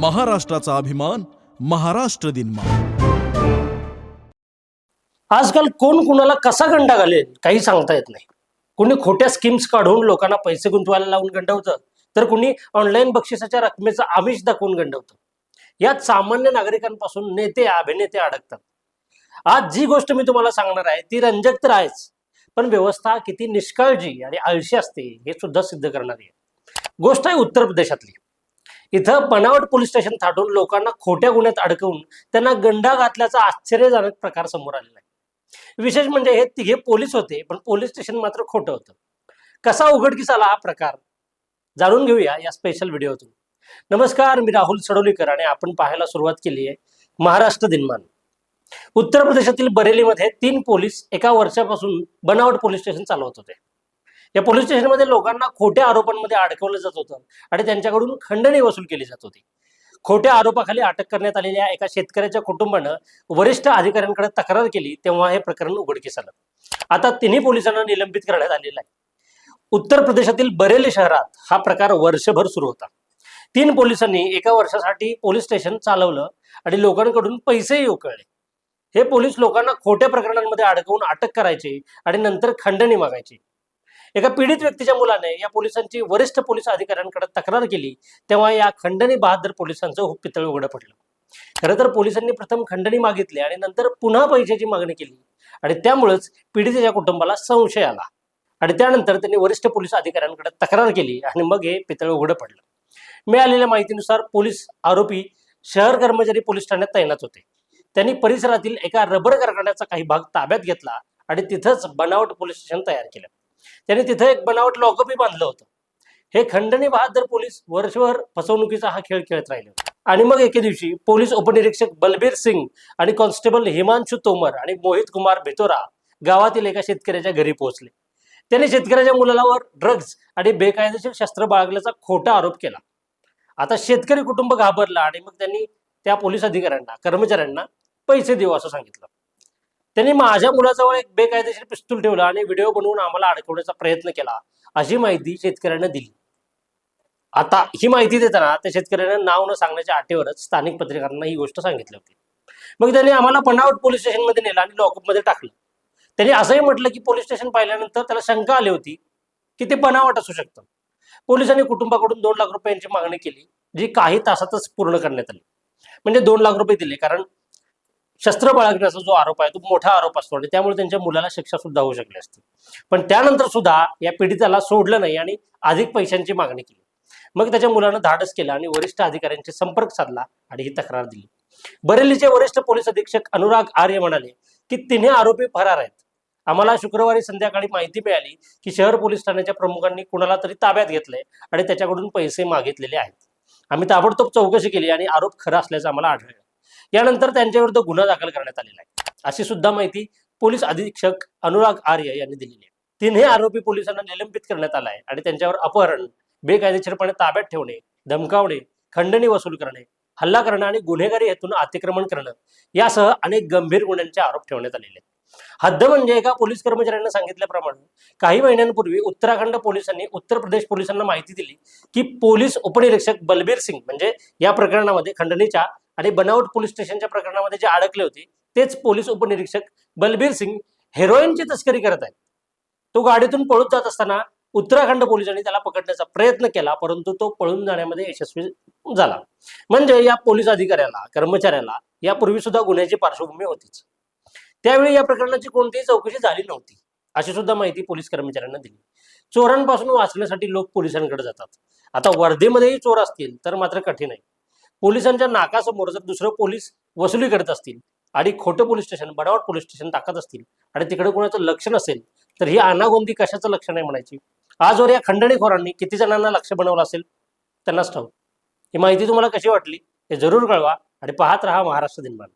महाराष्ट्राचा अभिमान महाराष्ट्र दिन आजकाल कोण कुणाला कसा गंडा घालेल काही सांगता येत नाही. कुणी खोट्या स्कीम्स काढून लोकांना पैसे गुंतवायला लावून गंडवतं तर कुणी ऑनलाईन बक्षिसाच्या रकमेचं आमिष दाखवून गंडवतं. यात सामान्य नागरिकांपासून नेते अभिनेते अडकतात. आज जी गोष्ट मी तुम्हाला सांगणार आहे ती रंजक तर आहेच पण व्यवस्था किती निष्काळजी आणि आळशी असते हे सुद्धा सिद्ध करणारी आहे. गोष्ट आहे उत्तर प्रदेशातली. इथं बनावट पोलीस स्टेशन थाटून लोकांना खोट्या गुन्ह्यात अडकवून त्यांना गंडा घातल्याचा आश्चर्यजनक प्रकार समोर आलेला आहे. विशेष म्हणजे हे तिघे पोलीस होते पण पोलीस स्टेशन मात्र खोटं होतं. कसा उघडकीस आला हा प्रकार? जाणून घेऊया या स्पेशल व्हिडिओतून नमस्कार मी राहुल सडोलीकर आणि आपण पाहायला सुरुवात केली आहे महाराष्ट्र दिनमान. उत्तर प्रदेशातील बरेलीमध्ये तीन पोलीस एका वर्षापासून बनावट पोलीस स्टेशन चालवत होते. या पोलीस स्टेशनमध्ये लोकांना खोट्या आरोपांमध्ये अडकवलं जात होतं आणि त्यांच्याकडून खंडणी वसूल केली जात होती. खोट्या आरोपाखाली अटक करण्यात आलेल्या एका शेतकऱ्याच्या कुटुंबानं वरिष्ठ अधिकाऱ्यांकडे तक्रार केली तेव्हा हे प्रकरण उघडकीस आलं. आता तिन्ही पोलिसांना निलंबित करण्यात आलेलं आहे. उत्तर प्रदेशातील बरेली शहरात हा प्रकार वर्षभर सुरू होता. तीन पोलिसांनी एका वर्षासाठी पोलीस स्टेशन चालवलं आणि लोकांकडून पैसेही उकळले. हे पोलीस लोकांना खोट्या प्रकरणांमध्ये अडकवून अटक करायचे आणि नंतर खंडणी मागायची. एका पीडित व्यक्तीच्या मुलाने या पोलिसांची वरिष्ठ पोलीस अधिकाऱ्यांकडे तक्रार केली तेव्हा या खंडणी बहादर पोलिसांचं पितळ उघडं पडलं. खरं तर पोलिसांनी प्रथम खंडणी मागितली आणि नंतर पुन्हा पैशाची मागणी केली आणि त्यामुळेच पीडितेच्या कुटुंबाला संशय आला. आणि त्यानंतर त्यांनी वरिष्ठ पोलीस अधिकाऱ्यांकडे तक्रार केली आणि मग हे पितळ उघडं पडलं. मिळालेल्या माहितीनुसार पोलीस आरोपी शहर कर्मचारी पोलीस ठाण्यात तैनात होते. त्यांनी परिसरातील एका रबर कारखान्याचा काही भाग ताब्यात घेतला आणि तिथंच बनावट पोलीस स्टेशन तयार केलं. त्यांनी तिथं एक बनावट लॉकअपही बांधलं होतं. हे खंडणी बहादर पोलीस वर्षभर फसवणुकीचा हा खेळ खेळत राहिले आणि मग एके दिवशी पोलीस उपनिरीक्षक बलबीर सिंग आणि कॉन्स्टेबल हिमांशु तोमर आणि मोहित कुमार भितोरा गावातील एका शेतकऱ्याच्या घरी पोहोचले. त्यांनी शेतकऱ्याच्या मुलावर ड्रग्ज आणि बेकायदेशीर शस्त्र बाळगल्याचा खोटा आरोप केला. आता शेतकरी कुटुंब घाबरला आणि मग त्यांनी त्या पोलीस अधिकाऱ्यांना कर्मचाऱ्यांना पैसे देऊ असं सांगितलं. त्यांनी माझ्या मुलाजवळ एक बेकायदेशीर पिस्तूल ठेवलं आणि व्हिडिओ बनवून आम्हाला अडकवण्याचा प्रयत्न केला. अशी माहिती शेतकऱ्यांना दिली. आता ही माहिती देताना त्या शेतकऱ्यांना नाव न सांगण्याच्या आठेवरच स्थानिक पत्रकारांना ही गोष्ट सांगितली होती. मग त्यांनी आम्हाला बनावट पोलीस स्टेशनमध्ये नेलं आणि लॉकअपमध्ये टाकलं. त्यांनी असंही म्हटलं की पोलीस स्टेशन पाहिल्यानंतर त्याला शंका आली होती की ते बनावट असू शकतं. पोलिसांनी कुटुंबाकडून दोन लाख रुपयांची मागणी केली जी काही तासातच पूर्ण करण्यात आली. म्हणजे दोन लाख रुपये दिले कारण शस्त्र बाळगण्याचा जो आरोप आहे तो मोठा आरोप असतो आणि त्यामुळे त्यांच्या मुलाला शिक्षा सुद्धा होऊ शकली असती. पण त्यानंतर सुद्धा या पीडिताला सोडलं नाही आणि अधिक पैशांची मागणी केली. मग त्याच्या मुलानं धाडस केलं आणि वरिष्ठ अधिकाऱ्यांशी संपर्क साधला आणि ही तक्रार दिली. बरेलीचे वरिष्ठ पोलीस अधीक्षक अनुराग आर्य म्हणाले की तिन्ही आरोपी फरार आहेत. आम्हाला शुक्रवारी संध्याकाळी माहिती मिळाली की शहर पोलीस ठाण्याच्या प्रमुखांनी कुणाला तरी ताब्यात घेतलंय आणि त्याच्याकडून पैसे मागितलेले आहेत. आम्ही ताबडतोब चौकशी केली आणि आरोप खरा असल्याचं आम्हाला आढळलं. यानंतर त्यांच्याविरुद्ध गुन्हा दाखल करण्यात आलेला आहे. अशी सुद्धा माहिती पोलीस अधीक्षक अनुराग आर्य यांनी दिलेली आहे. तिन्ही आरोपी पोलिसांना निलंबित करण्यात आला आहे आणि त्यांच्यावर अपहरण बेकायदेशीरपणे ताब्यात ठेवणे धमकावणे खंडणी वसूल करणे हल्ला करणं आणि गुन्हेगारी हेतून अतिक्रमण करणं यासह अनेक गंभीर गुन्ह्यांचे आरोप ठेवण्यात आलेले आहेत. हद्द म्हणजे एका पोलीस कर्मचाऱ्यांना सांगितल्याप्रमाणे काही महिन्यांपूर्वी उत्तराखंड पोलिसांनी उत्तर प्रदेश पोलिसांना माहिती दिली की पोलीस उपनिरीक्षक बलबीर सिंग म्हणजे या प्रकरणामध्ये खंडणीच्या आणि बनावट पोलीस स्टेशनच्या प्रकरणामध्ये जे अडकले होते तेच पोलीस उपनिरीक्षक बलबीर सिंग हेरोईनची तस्करी करत आहेत. तो गाडीतून पळून जात असताना उत्तराखंड पोलिसांनी त्याला पकडण्याचा प्रयत्न केला परंतु तो पळून जाण्यामध्ये यशस्वी झाला. म्हणजे या पोलीस अधिकाऱ्याला कर्मचाऱ्याला यापूर्वी सुद्धा गुन्ह्याची पार्श्वभूमी होतीच. त्यावेळी या प्रकरणाची कोणतीही चौकशी झाली नव्हती अशी सुद्धा माहिती पोलीस कर्मचाऱ्यांना दिली. चोरांपासून वाचण्यासाठी लोक पोलिसांकडे जातात. आता वर्धेमध्येही चोर असतील तर मात्र कठीण आहे. पोलिसांच्या नाकासमोर जर दुसरं पोलीस वसुली करत असतील आणि खोटं पोलीस स्टेशन बनावट पोलीस स्टेशन टाकत असतील आणि तिकडे कोणाचं लक्ष नसेल तर ही अनागोंदी कशाचं लक्ष नाही म्हणायची? आजवर या खंडणीखोरांनी किती जणांना लक्ष बनवलं असेल? त्यांनाच ठाऊ ही माहिती तुम्हाला कशी वाटली हे जरूर कळवा आणि पाहत राहा महाराष्ट्र दिनमान.